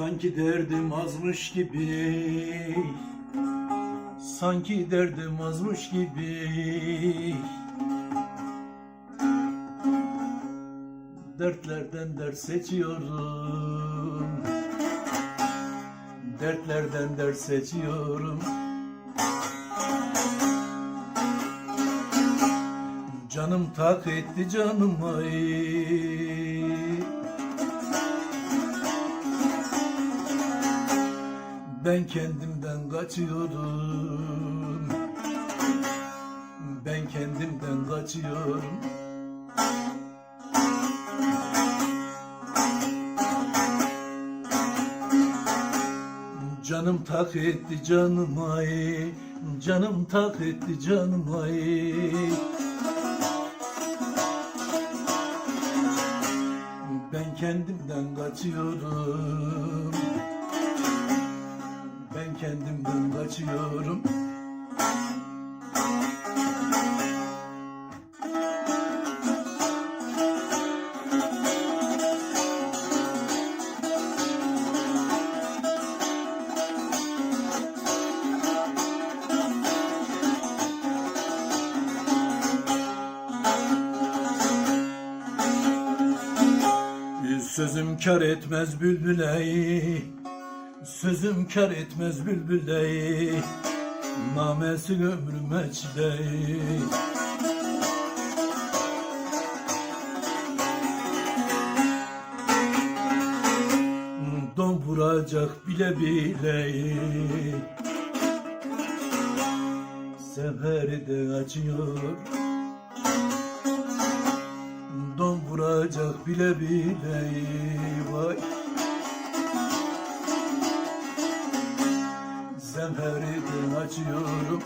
Sanki derdim azmış gibi. Sanki derdim azmış gibi. Dertlerden dert seçiyorum. Dertlerden dert seçiyorum. Canım tak etti canım ay Ben kendimden kaçıyorum Ben kendimden kaçıyorum Canım tak etti canım ay Canım tak etti canım ay Ben kendimden kaçıyorum kendimden kaçıyorum. Sözüm kar etmez bülbüley Sözüm kar etmez bülbüley Namesi ömrüme çiley. Don vuracak bile bile Seferi de açıyor Don vuracak bile bile vay Zemheriden açıyorum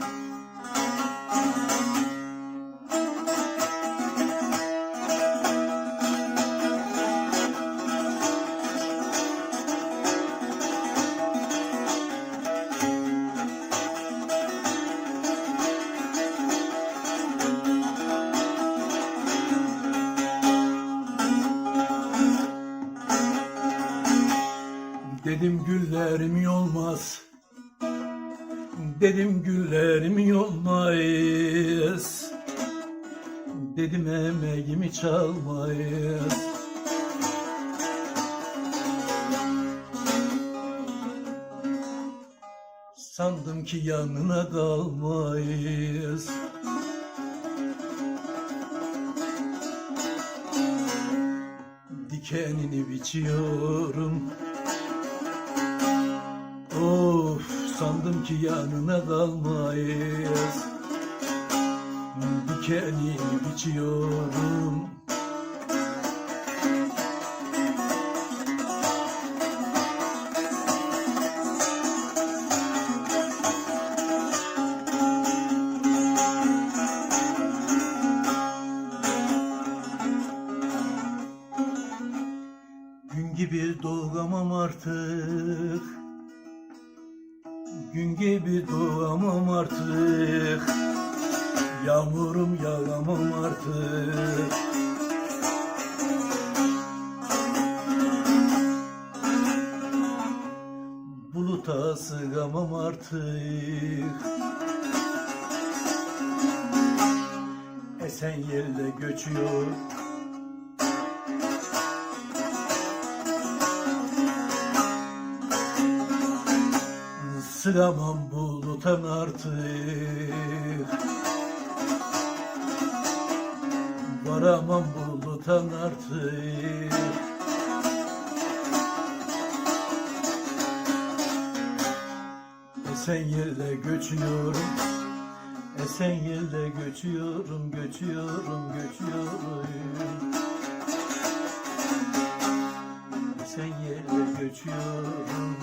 Dedim güllerim yolmaz Dedim güllerim yolmayız. Dedim emeğimi çalmayız. Sandım ki yanına kalmayız Dikenini biçiyorum. Of sandım ki yanına kalmayız. Dikenini biçiyorum. Gün gibi doğamam artık Gün gibi doğamam artık. Yağmurum yağamam artık. Buluta sığamam artık. Esen yelde göçüyor Sığamam bulutan artık. Varamam bulutan artık. Esen yerde göçüyorum Esen yerde göçüyorum, göçüyorum, göçüyorum. Esen yerde göçüyorum